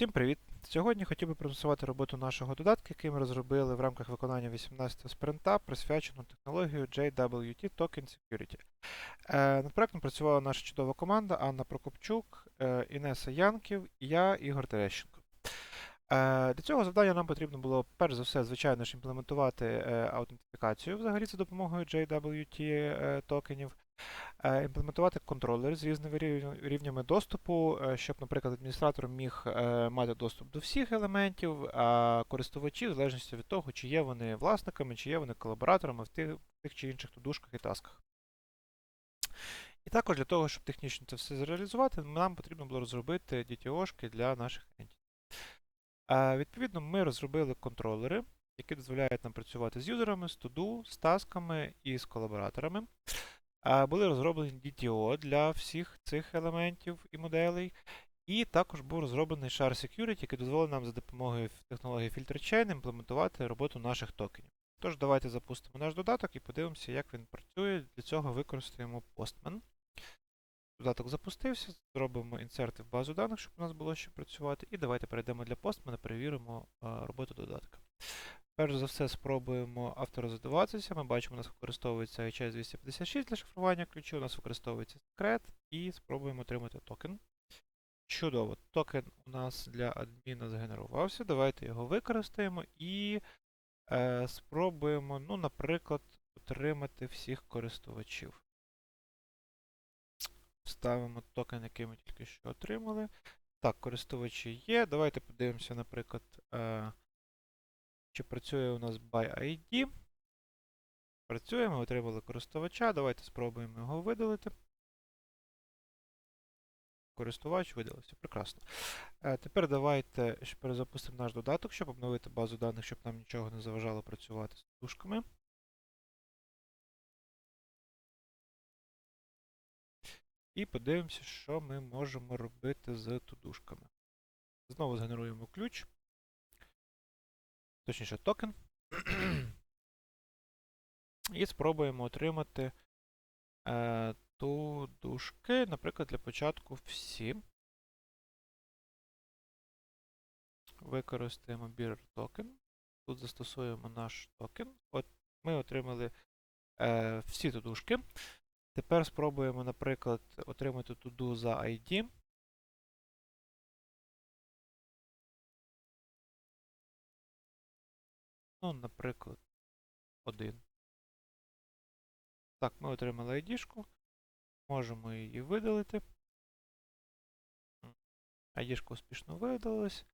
Всім привіт! Сьогодні хотів би презентувати роботу нашого додатка, який ми розробили в рамках виконання 18-го спринта, присвячену технологію JWT Token Security. Е, над проектом працювала наша чудова команда Анна Прокопчук, е, Інеса Янків і я, Ігор Терещенко. Е, для цього завдання нам потрібно було, перш за все, звичайно ж, імплементувати аутентифікацію взагалі за допомогою JWT токенів. Е, Імплементувати контролери з різними рівнями доступу, е, щоб, наприклад, адміністратор міг е, мати доступ до всіх елементів, а користувачі, в залежності від того, чи є вони власниками, чи є вони колабораторами в тих, в тих чи інших тудушках і тасках. І також для того, щоб технічно це все зреалізувати, нам потрібно було розробити DTO-шки для наших ентів. Відповідно, ми розробили контролери, які дозволяють нам працювати з юзерами, з туду, з тасками і з колабораторами. Були розроблені DTO для всіх цих елементів і моделей. І також був розроблений Shard Security, який дозволить нам за допомогою технології FilterChain імплементувати роботу наших токенів. Тож, давайте запустимо наш додаток і подивимося, як він працює. Для цього використаємо Postman. Додаток запустився, зробимо інсерти в базу даних, щоб у нас було що працювати. І давайте перейдемо для Postman, перевіримо роботу додатка. Перш за все спробуємо авторизуватися. Ми бачимо, у нас використовується HS 256 для шифрування ключів, у нас використовується секрет і спробуємо отримати токен. Чудово, токен у нас для адміна згенерувався. Давайте його використаємо і е, спробуємо, ну, наприклад, отримати всіх користувачів. Вставимо токен, який ми тільки що отримали. Так, користувачі є. Давайте подивимося, наприклад. Е, чи працює у нас by ID? Працює, ми отримали користувача. Давайте спробуємо його видалити. Користувач видалився. Прекрасно. Е, тепер давайте перезапустимо наш додаток, щоб обновити базу даних, щоб нам нічого не заважало працювати з тушками. І подивимося, що ми можемо робити з тудушками. Знову згенеруємо ключ точніше токен. І спробуємо отримати е, тудушки, наприклад, для початку всі. Використаємо bearer токен. Тут застосуємо наш токен. От ми отримали е, всі тудушки. Тепер спробуємо, наприклад, отримати туду за ID. Ну, наприклад, один. Так, ми отримали ID-шку. Можемо її видалити. ID-шка успішно видалилась.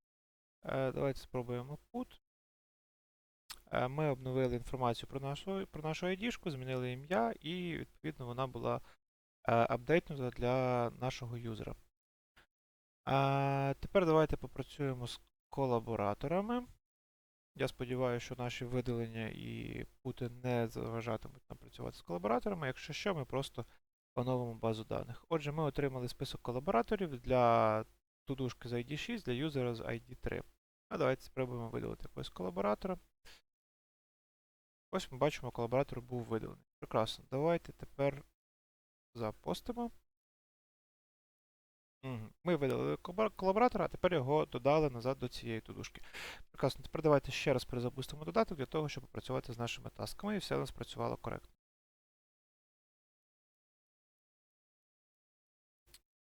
Е, давайте спробуємо put. Е, ми обновили інформацію про нашу, про нашу ID-шку, змінили ім'я, і, відповідно, вона була е, апдейтнута для нашого юзера. Тепер давайте попрацюємо з колабораторами. Я сподіваюся, що наші видалення і пути не заважатимуть нам працювати з колабораторами. Якщо що, ми просто оновимо базу даних. Отже, ми отримали список колабораторів для тудушки з ID 6, для юзера з ID 3. А давайте спробуємо видалити якогось колаборатора. Ось ми бачимо, колаборатор був видалений. Прекрасно. Давайте тепер запостимо. Ми колабора- колаборатора, а тепер його додали назад до цієї тудушки. Прекрасно. Тепер давайте ще раз перезапустимо додаток для того, щоб попрацювати з нашими тасками і все у нас працювало коректно.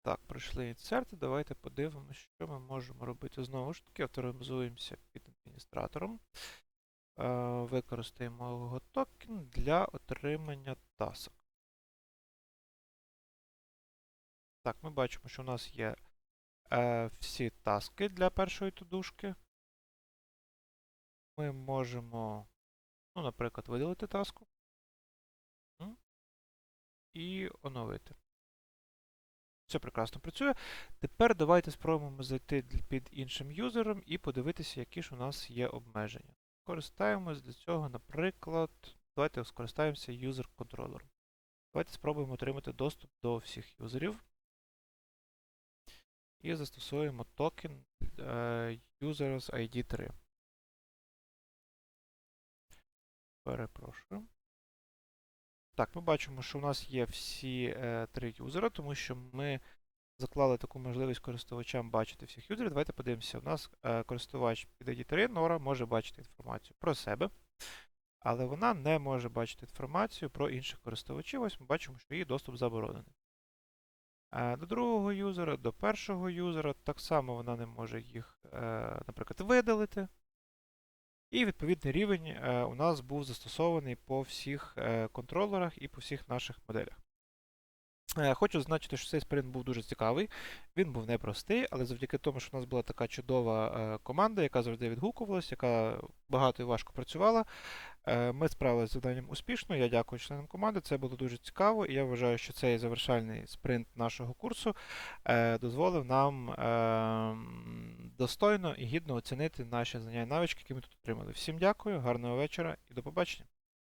Так, пройшли інсерти. Давайте подивимося, що ми можемо робити. Знову ж таки, авторизуємося під адміністратором. Е, використаємо його токен для отримання тасок. Так, ми бачимо, що у нас є е, всі таски для першої тудушки. Ми можемо, ну, наприклад, видалити таску і оновити. Все прекрасно працює. Тепер давайте спробуємо зайти під іншим юзером і подивитися, які ж у нас є обмеження. Користаємось для цього, наприклад, давайте скористаємося юзер-контролером. Давайте спробуємо отримати доступ до всіх юзерів. І застосуємо токен е, user з ID 3. Перепрошую. Так, ми бачимо, що у нас є всі е, три юзера, тому що ми заклали таку можливість користувачам бачити всіх юзерів. Давайте подивимося. У нас е, користувач під ID 3 Нора може бачити інформацію про себе, але вона не може бачити інформацію про інших користувачів. Ось ми бачимо, що її доступ заборонений. Е, До другого юзера, до першого юзера, так само вона не може їх, е, наприклад, видалити. І відповідний рівень е, у нас був застосований по всіх контролерах і по всіх наших моделях. Е, Хочу зазначити, що цей спринт був дуже цікавий. Він був непростий, але завдяки тому, що у нас була така чудова е, команда, яка завжди відгукувалась, яка багато і важко працювала, е, ми справилися з завданням успішно. Я дякую членам команди. Це було дуже цікаво, і я вважаю, що цей завершальний спринт нашого курсу дозволив нам достойно і гідно оцінити наші знання і навички, які ми тут отримали. Всім дякую, гарного вечора і до побачення.